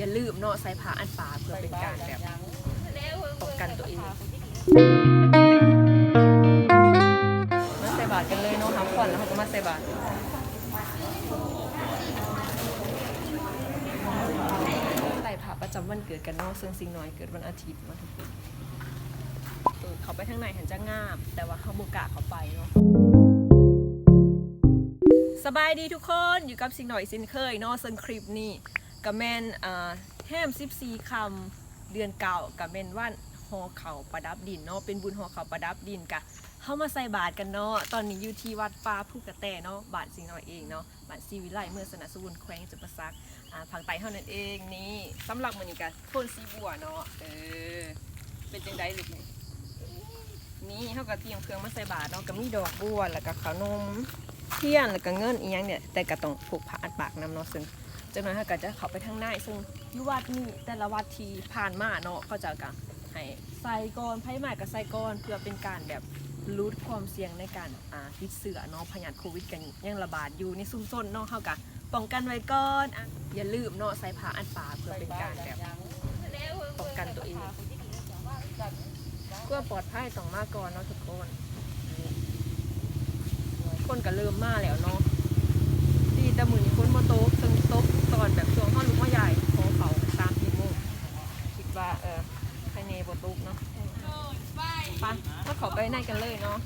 อย่าลืมเนาะใส่ผ้าอันปาเพื่อเป็นการแบบป้องกันตัวเองมาใส่บาตรกันเลยเนาะทำก่อนแล้วเขาก็มาใส่บาตรใส่ผ้าประจำวันเกิดกันเนาะซึ่งสิ่งน้อยเกิดวันอาทิตย์มาทุกคนเขาไปทางไหนเห็นจะงาม แต่ว่าเขาบุกล้าเขาไปเนาะสบายดีทุกคนอยู่กับสิ่งหน่อยสินเคยเนาะซึ่งคลิปนี้ กับแมนอ่าแฮม14คำเดือนเก่ากับแมนวันหอเขาประดับดินเนาะเป็นบุญหอเขาประดับดินกะเข้ามาใส่บาตรกันเนาะตอนนี้อยู่ที่วัดป่าผู้กระแตเนาะบาทสิ่งหน่อยเองเนาะบาทซีวิไลเมื่อสนัสบุญแขวงจุปซักอ่าผังไตเท่านั้นเองนี่สำหรับมือนี้กะโทนสีบัวเนาะเออเป็นจังไดลูกนี่นี่เขาก็เตรียมเครื่องมาใส่บาตรเนาะก็มีดอกบัวแล้วก็ขนมเทียนแล้วก็เงินอีหยังเนี่ยแต่ก็ต้องผูกผ้าอัดปากนำเนาะซึ่ง จากนั้นเขาก็จะเข้าไปทางในซึ่งยุวัดนี่แต่ละวัดที่ผ่านมาเนาะก็จะกันให้ใส่กอนไพ่หมากกับใส่กอนเพื่อเป็นการแบบลดความเสี่ยงในการอ่าติดเสือเนาะพยาธิโควิดกันยังระบาดอยู่ในซุ่มซ่นเนาะเขาก็ป้องกันไว้ก่อนอะอย่าลืมเนาะใส่ผ้าอัดปากเพื่อเป็นการแบบป้องกันตัวเองเพื่อปลอดภัยต้องมาก่อนเนาะทุกคนคนก็เริ่มมาแล้วเนาะดีแต่มือนี้คนมาโต๊ะซึ่งโต๊ะ อนแบบช่วงข้อลุกว่าใหญ่ของเขาตามที่โมคิดว่าเออใครเนบตุกเนาะไปถ้าเขาไปในกันเลยเนาะ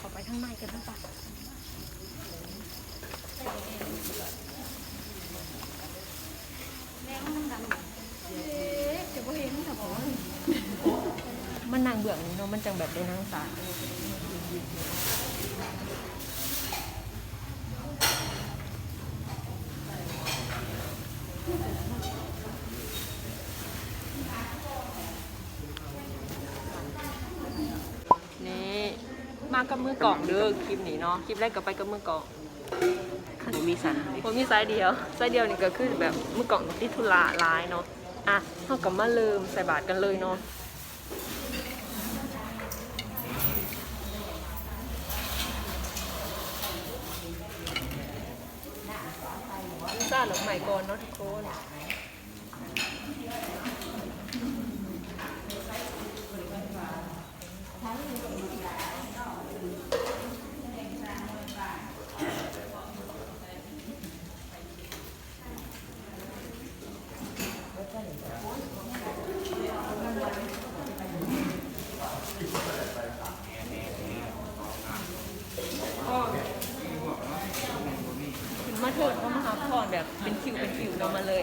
ขาไปข้างในกันบ้างปะมันนาง เบื่องนี้เนาะมันจังแบบได้นางสานี่มากับมือกล่องเด้อคลิปนี้เนาะคลิปแรกก็ไปกับมือกล่องผมมีสันผมมีไซส์เดียวไซส์เดียวนี่ก็คือแบบมือกล่องที่ทุลาร้ายเนาะอะเท่ากับมาเริ่มใส่บาทกันเลยเนาะ หลงใหม่ก่อนเนาะทุกคนถึงมาถึงก็มาหาพรแบบเป็น เรามาเลย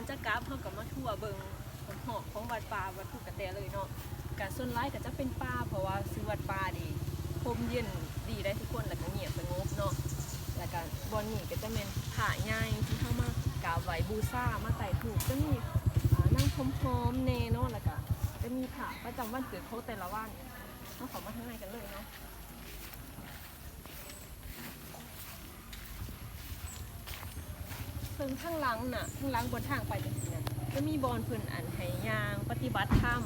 อนจะกราฟเพิ่มกับมาทั่วเบิงหอบของวัดป่าวัดภูกระแตเลยเนาะการส่วนร้ายก็จะเป็นป่าเพราะว่าซื้อวัดป่าดีพมเย็นดีได้ทุกคนแล้วก็เงียบสงบเนาะแล้วก็บอนนี่ก็จะเป็นผาใหญ่ที่เข้ามากราบไหว้บูชามาไต่ถูกจะมีนั่งพร้อมๆเนเนาะแล้วก็จะมีผ่าประจำวันเกิดเขาแต่ละวันเราขอมาข้างในกันเลยเนาะ ซึ่งข้างหลังน่ะข้างหลังบนทางไปจังซี่น่ะจะมีบอลเพิ่นอันให้ยาง ปฏิบัติธรรม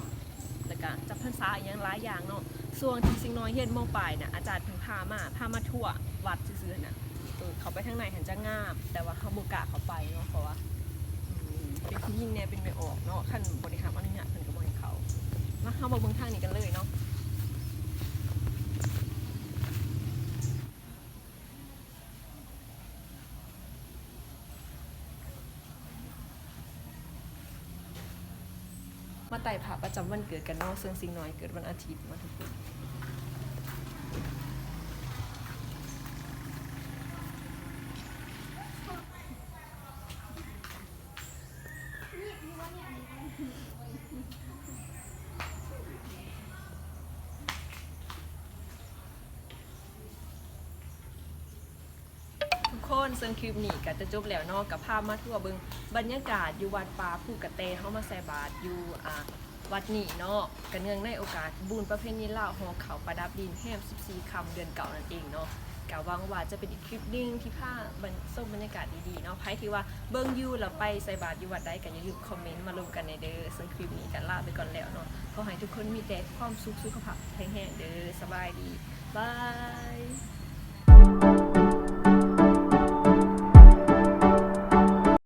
แล้วก็จับพรรษาอย่างหลายอย่างเนาะส่วนที่สิ่งน้อยเฮ็ดมปลายน่ะอาจารย์เพิ่นพามาพามาทั่ววัดซื่อๆน่ะเออเขาไปทางไหนเห็นจะงาม แต่ว่าเขาบ่กล้าเข้าไปเนาะเพราะว่าเป็นผู้หญิงเนี่ยเป็นไม่ออกเนาะคันบริหารอนุญาตเพิ่นก็บ่ให้เขามาเฮามาเบิ่งทางนี้กันเลยเนาะ มาไต่ผาประจำวันเกิดกันเนาะซึ่งสิ่งน้อยเกิดวันอาทิตย์มาทุกคน นซึ่งคลิปนี้ก็จะจบแล้วเนาะกับภาพมาทั่วเบิงบรรยากาศอยู่วัดป่าภูกระเตเฮามาใส่บาตรอยู่อ่าวัดนี้เนาะกันเนื่องในโอกาสบุญประเพณีลาวหอเขาประดับดินแฮม14คำเดือนเก่านั่นเองเนาะกะหวังว่าจะเป็นอีกคลิปนึงที่พาบรรส้มบรรยากาศดีๆเนาะใครที่ว่าเบิ่งยู่แล้วไปใส่บาตรอยู่วัดใดก็อย่าลืมคอมเมนต์มาลงกันในเด้อซึ่งคลิปนี้กันลาไปก่อนแล้วเนาะขอให้ทุกคนมีแต่ความสุขสุขภาพแข็งแรงเด้อสบายดีบาย